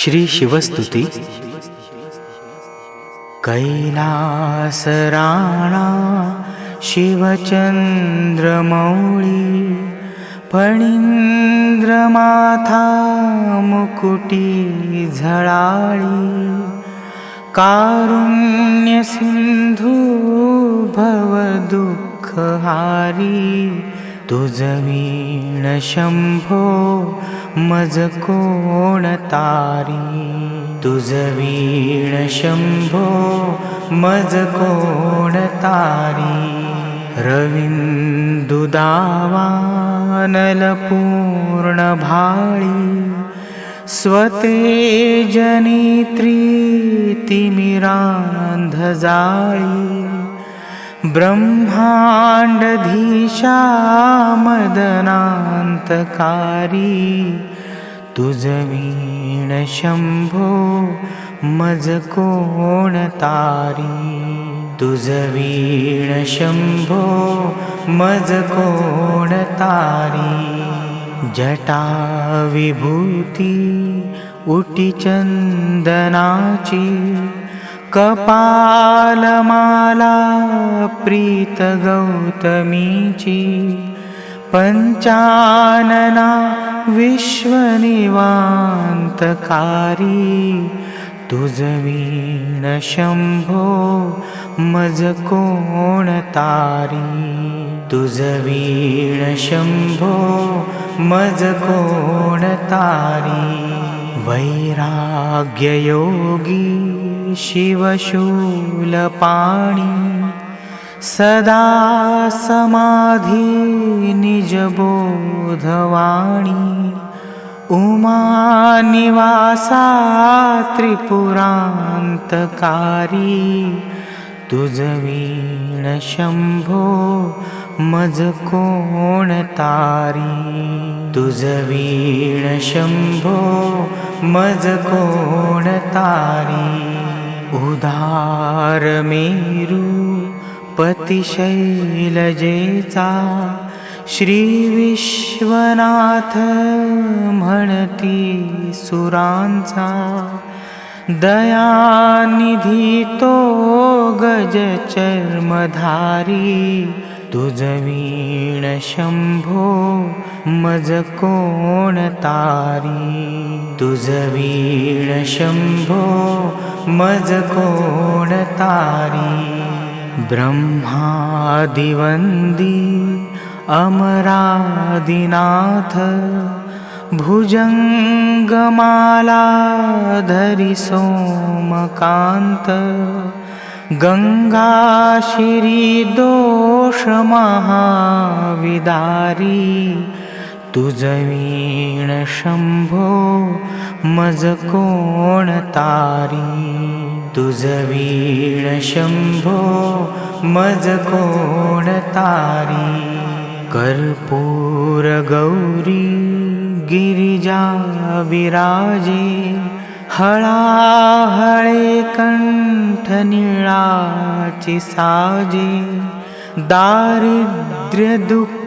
श्री शिवस्तुति कैलासराणा शिवचन्द्रमौळि फणीन्द्रमाथा मुकुटी झळाळि कारुण्यसिन्धु भवदुःखहारी शम्भो मज कोण तारी तुजवीण शम्भो मज कोण तारी रविन्दुदावानलपूर्णभाळि स्वते जनित्रीतिमिरान्धजाळि ब्रह्माण्डधीशा मदनान्तकारी तुजवीण शम्भो मज कोणतारी तुजवीण शम्भो मज कोणतारी जटाविभूति उटिचन्दनाची कपालमाला प्रीतगौतमीची पञ्चानना विश्वनिवान्तकारी तुजवीण शम्भो मज कोणतारी तुजवीण शम्भो मज कोणतारी वैराग्ययोगी शिवशूलपाणि सदा समाधि निजबोधवाणी। उमानिवासा त्रिपुरान्तकारी। तुजवीण शम्भो कोणतारी तुजवीण शम्भो मज कोणतारी उदारमेरु पतिशैलजेचा श्रीविश्वनाथ म्हणती सुरांचा दयानिधी तो गजचर्मधारी तुजवीण शम्भो मज कोणतारी तुजवीण शम्भो मज कोणतारी ब्रह्मादिवन्दी अमरादिनाथ भुजङ्गमाला धरि सोमकान्त गङ्गाशिरीदोषमहाविदारी तुजवीण शम्भो मज कोणतारी तुजवीण शम्भो मज कोणतारी कर्पूरगौरी गिरिजा विराजे हळाहळे कण्ठनिळाचि साजे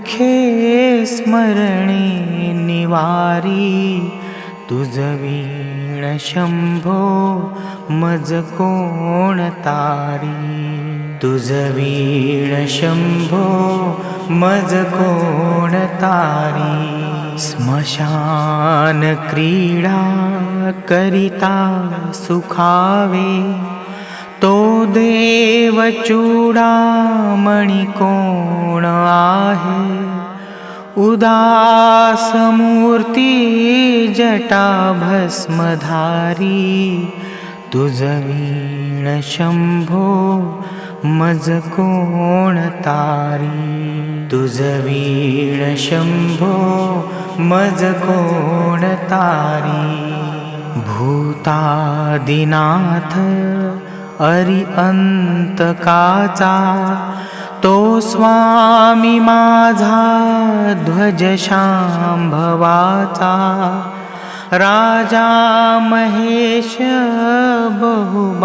दारिद्र्यदुःखे स्मरणे निवारी। तुजवीण शम्भो मज कोणतारी तुजवीण शम्भो मज कोणतारी स्मशानक्रीडा करिता सुखावे तो देवचूडामणि कोण आहे। उदासमूर्ती जटा भस्मधारी। तुजवीण शम्भो मज कोणतारी तुजवीण शम्भो मज कोणतारी भूतादिनाथ अरि अन्तकाचा तो स्वामी माझा ध्वजशाम्भवाचा राजा महेश बहुबाहुधारी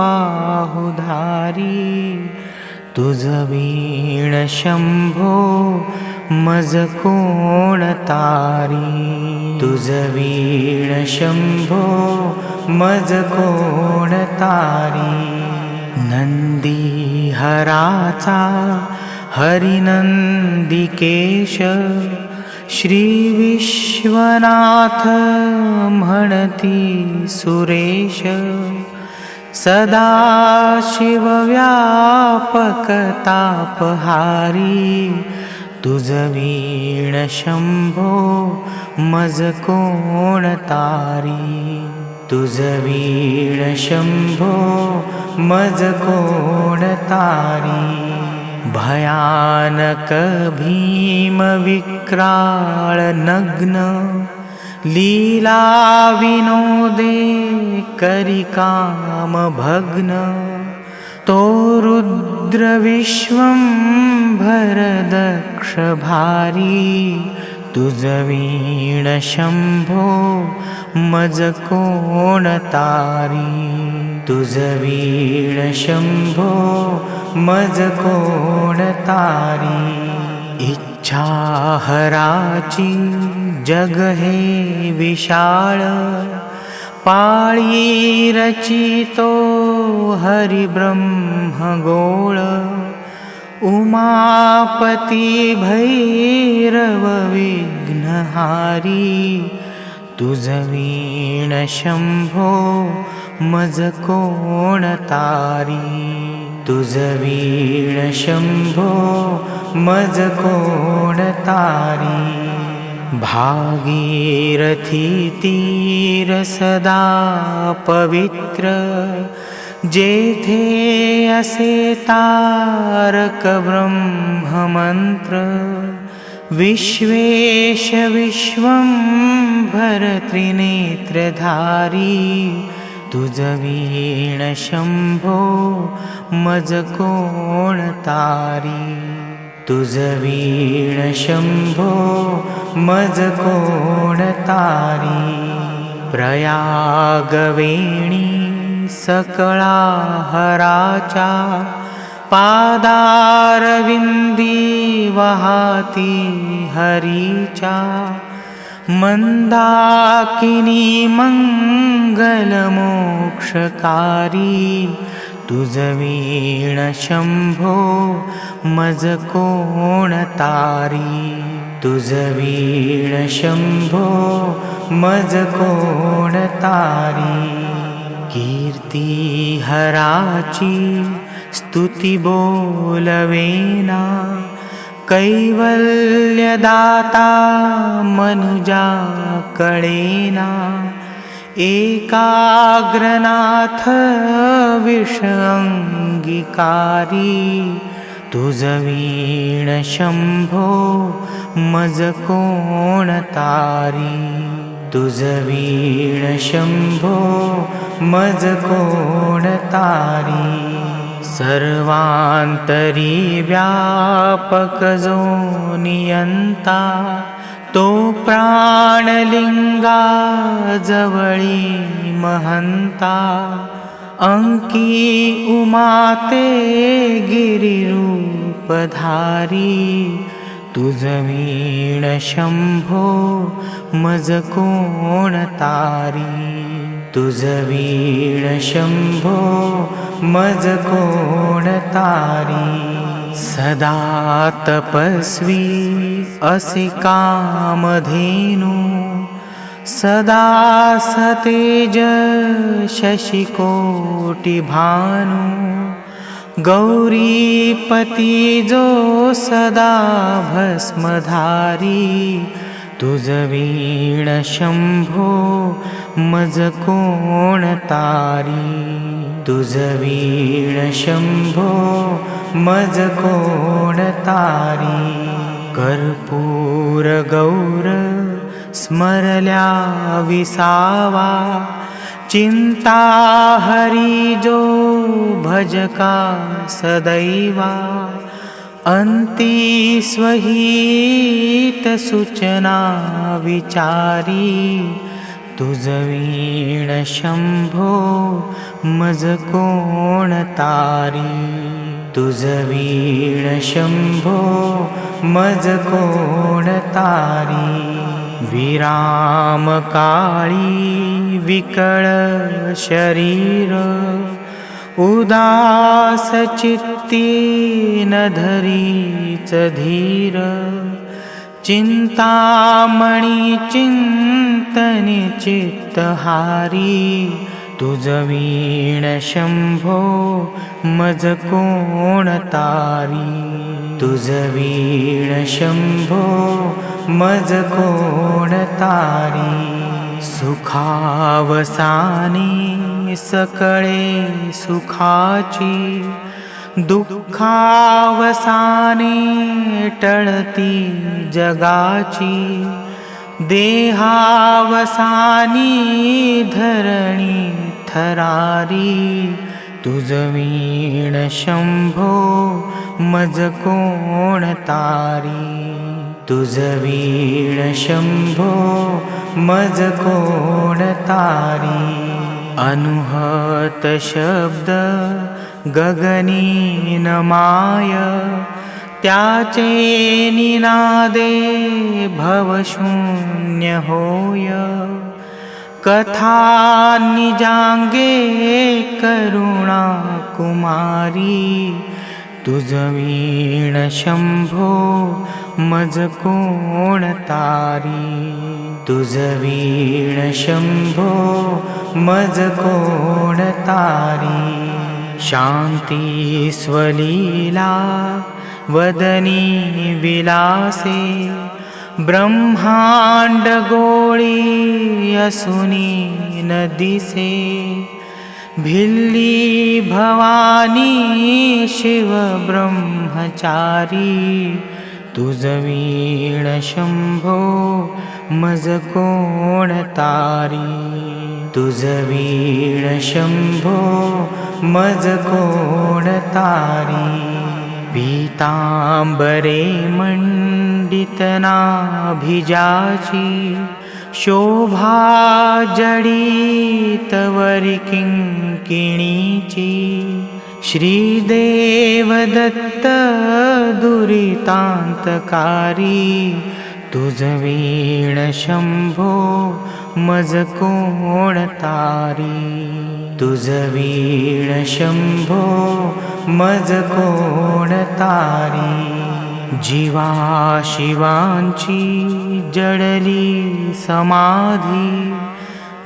तुजवीण शम्भो मज कोणतारी तुजवीण शम्भो मज कोण तारी नंदी हराचा हरिनंदिकेश श्री विश्वनाथ म्हणती सुरेश सदा शिवव्यापकतापहारी तुझवीण शम्भो मज कोण तुझवीण शम्भो मज कोण तारी। भयानक भीमविक्राळ नग्न लीला विनोदे करिकामभग्न तो रुद्रविश्वं भरदक्षभारी तुजवीणशम्भो मज कोण तारी। तुजवीणशम्भो मज कोण तारी। इच्छाहराची जग हे पाळी रचितो हरिब्रह्मगोळ उमापति भैरवविघ्नहारी तुजवीणशम्भो मज कोण तारी तुजवीणशम्भो मज कोण तारी भागीरथी तीर सदा पवित्र जेथे असे तारक ब्रह्ममन्त्र विश्वेश विश्वं भरत्रिनेत्रधारी तुजवीणशम्भो मज कोण तारी तुजवीणशम्भो मज प्रयागवेणी सकळा हराचा पादारविन्दी वहाति हरीचा मन्दाकिनी मङ्गलमोक्षकारी तुजवीणशम्भो मज कोण तारी कीर्ती हराची स्तुति बोलवेना कैवल्यदाता मनुजा कळेना एकाग्रनाथ विषङ्गिकारी तुजवीणशम्भो मज कोण तारी तुजवीणशम्भो मज तारी। सर्वान्तरी व्यापकजो नियन्ता तो प्राणलिङ्गा जवळी महन्ता। अङ्की उमाते गिरिरूपधारी तुजवीणशम्भो मज कोण तारी। तुजवीणशम्भो मज कोण तारी। सदा तपस्वी असि कामधेनु। सदा सतेज शशिकोटिभानु गौरीपति जो सदा भस्मधारी तुजवीणशम्भो मज कोण तारी। तुजवीणशम्भो मज कोण तारी। कर्पूरगौर स्मरल्या विसावा चिन्ता हरिजो भजका सदैवा अन्ति स्वहीतसूचना विचारी तुजवीणशम्भो मज कोण तारी तुजवीणशम्भो मज कोण तारी विरामकाळी विकळ शरीर उदासचित्ती न धरीच धीर चिन्तामणि चिन्तनि चित्तहारी तुजवीण शम्भो मज कोणतारी तुजवीण शम्भो मज कोणतारी सुखावसानी सकळे सुखाची दुःखावसाने टळती जगाची देहावसानी धरणी थरारी तुजवीण शम्भो मज कोण तारी? तुजवीण शम्भो मज कोण तारी? अनुहत शब्द गगनी माय त्याचे निनादे भवशून्य होय कथा निजांगे करुणा कुमारी तुझवीण शंभो मज कोण तारी तुझवीण शंभो मज कोण तारी शान्ति स्वलीला वदनी विलासे ब्रह्माण्डगोळी असुनी नदिसे भिल्ली भवानी शिव ब्रह्मचारी तुजवीण शम्भो मज कोण तारी? तुजवीण शम्भो मज कोण तारी पीताम्बरे मण्डितनाभिजाची शोभा जडितवरि किङ्किणीची श्रीदेवदत्त शम्भो मज कोण तारी तुजवीण शम्भो मज कोण तारी। जीवा शिवांची जडली समाधी।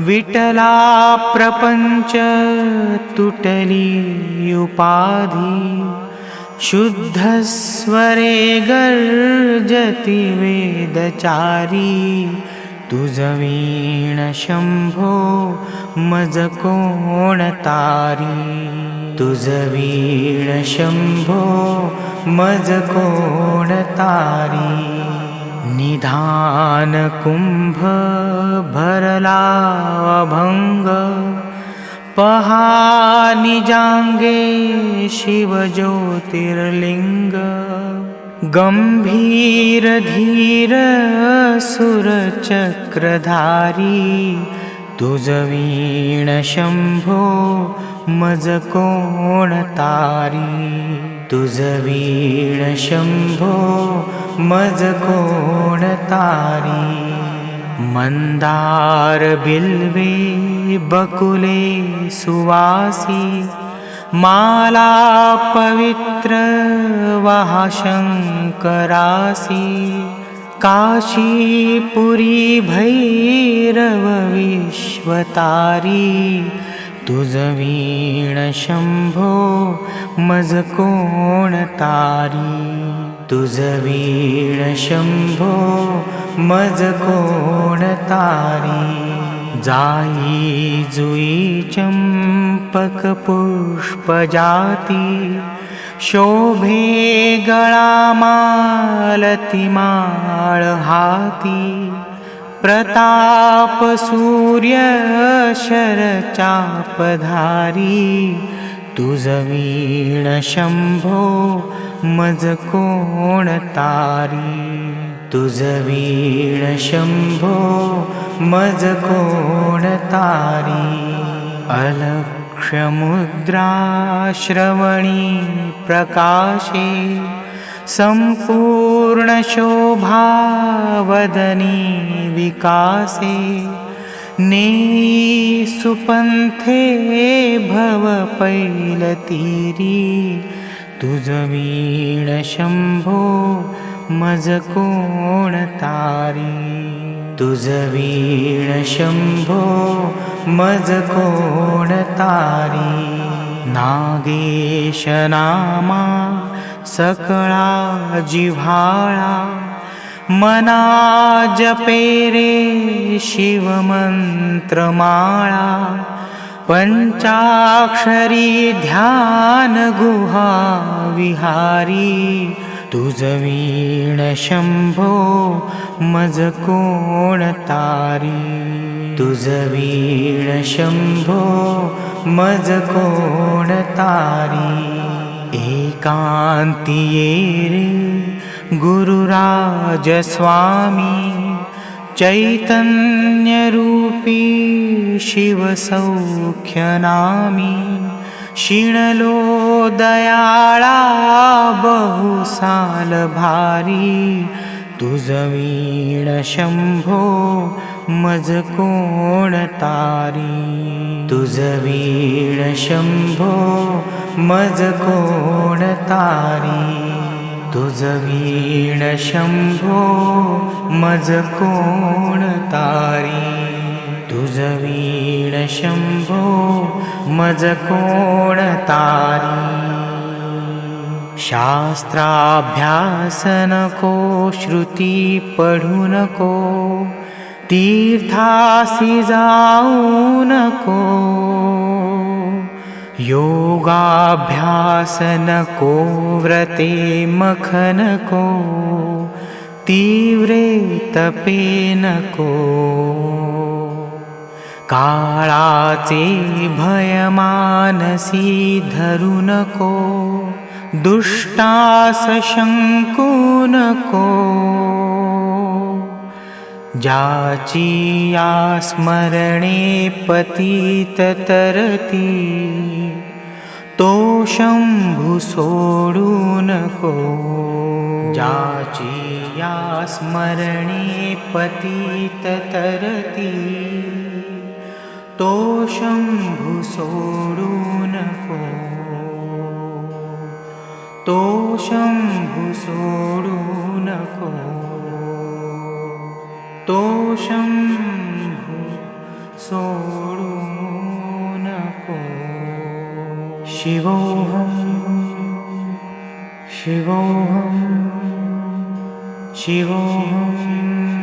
विटला प्रपञ्च तुटली उपाधी। शुद्धस्वरे गर्जति वेदचारी तुजवीण शम्भो मज कोण तारी? तुजवीण शम्भो मज कोण तारी? निधान कुम्भ भरला अभङ्ग पहानिजाङ्गे शिवज्योतिर्लिङ्ग गम्भीरधीर सुरचक्रधारी तुजवीण शम्भो मज कोण तारी तुजवीण शम्भो मज कोण तारी मन्दार बिल्वे बकुले सुवासी माला पवित्र वहाशङ्करासि काशीपुरी भैरवविश्वतारी तुजवीण शम्भो मज कोण तारी तुजवीण शम्भो मज कोण तारी जुई चम्पकपुष्पजाति शोभे गळामालतिमाळहाति प्रतापसूर्यशरचापधारी तुजवीण शम्भो मज कोण तारी तुजवीण शम्भो मज कोण तारी अलक्ष्यमुद्राश्रवणी प्रकाशे सम्पूर्णशोभावदनी विकासे ने सुपन्थे भव पैलतीरी तुजवीणशम्भो मजकोणतारी तुजवीणशम्भो मजकोणतारी नागेशनामा सकळा जिव्हाळा मना जपेरे शिवमन्त्रमाळा पञ्चाक्षरी ध्यानगुहा विहारी तुजवीणशम्भो मजकोणतारी तुजवीणशम्भो मजकोणतारी एकान्तिये रे गुरुराजस्वामी चैतन्यरूपी शिवसौख्यनामी शिणलो दयाळा बहुसालभारी तुजवीणशम्भो मजकोणतारी तुजवीणशम्भो तुजवीणशम्भो मजकोणतारी। तुजवीणशम्भो मजकोणतारी शास्त्राभ्यासनको श्रुती पढू नको तीर्थासि जाऊ नको। योगाभ्यासनको व्रते मखनको तीव्रे तपे नको काळाचे भयमानसी धरू नको दुष्टास शङ्कु नको। जाची या स्मरणे पतिततरति तो शम्भु सोडू नको। जाची या स्मरणे पतिततरति तो शम्भु सोडू नको तो शम्भु सोडू नको तो शम्भु सोडू नको शिवोऽहं शिवोऽहं शिवोऽहम्